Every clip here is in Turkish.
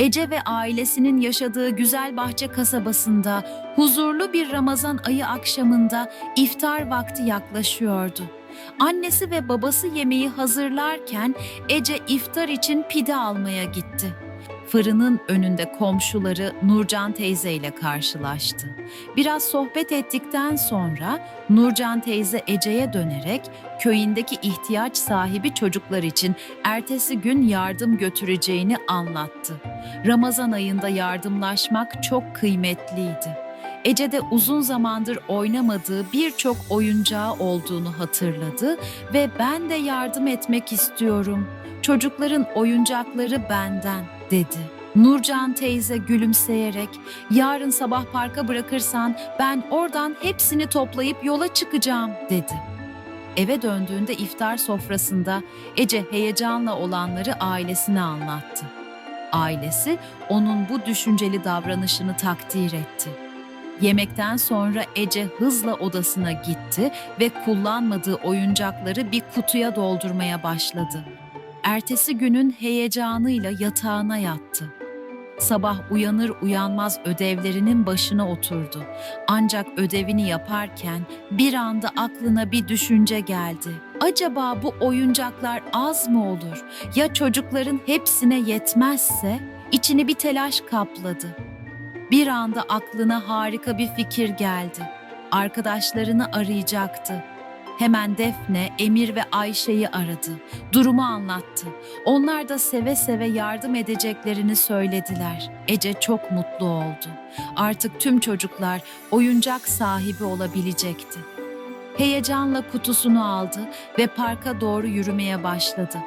Ece ve ailesinin yaşadığı güzel bahçe kasabasında huzurlu bir Ramazan ayı akşamında iftar vakti yaklaşıyordu. Annesi ve babası yemeği hazırlarken Ece iftar için pide almaya gitti. Fırının önünde komşuları Nurcan teyze ile karşılaştı. Biraz sohbet ettikten sonra Nurcan teyze Ece'ye dönerek köyündeki ihtiyaç sahibi çocuklar için ertesi gün yardım götüreceğini anlattı. Ramazan ayında yardımlaşmak çok kıymetliydi. Ece de uzun zamandır oynamadığı birçok oyuncağı olduğunu hatırladı ve ben de yardım etmek istiyorum. Çocukların oyuncakları benden dedi. Nurcan teyze gülümseyerek yarın sabah parka bırakırsan ben oradan hepsini toplayıp yola çıkacağım dedi. Eve döndüğünde iftar sofrasında Ece heyecanla olanları ailesine anlattı. Ailesi onun bu düşünceli davranışını takdir etti. Yemekten sonra Ece hızla odasına gitti ve kullanmadığı oyuncakları bir kutuya doldurmaya başladı. Ertesi günün heyecanıyla yatağına yattı. Sabah uyanır uyanmaz ödevlerinin başına oturdu. Ancak ödevini yaparken bir anda aklına bir düşünce geldi. Acaba bu oyuncaklar az mı olur? Ya çocukların hepsine yetmezse? İçini bir telaş kapladı. Bir anda aklına harika bir fikir geldi. Arkadaşlarını arayacaktı. Hemen Defne, Emir ve Ayşe'yi aradı. Durumu anlattı. Onlar da seve seve yardım edeceklerini söylediler. Ece çok mutlu oldu. Artık tüm çocuklar oyuncak sahibi olabilecekti. Heyecanla kutusunu aldı ve parka doğru yürümeye başladı.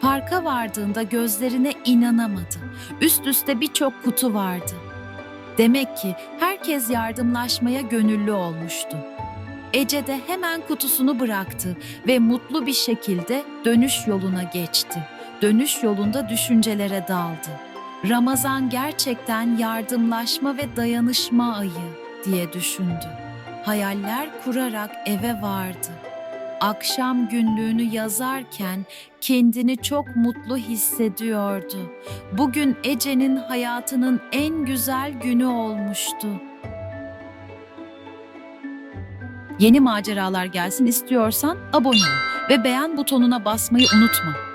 Parka vardığında gözlerine inanamadı. Üst üste birçok kutu vardı. Demek ki herkes yardımlaşmaya gönüllü olmuştu. Ece de hemen kutusunu bıraktı ve mutlu bir şekilde dönüş yoluna geçti. Dönüş yolunda düşüncelere daldı. Ramazan gerçekten yardımlaşma ve dayanışma ayı diye düşündü. Hayaller kurarak eve vardı. Akşam günlüğünü yazarken kendini çok mutlu hissediyordu. Bugün Ece'nin hayatının en güzel günü olmuştu. Yeni maceralar gelsin istiyorsan abone ol ve beğen butonuna basmayı unutma.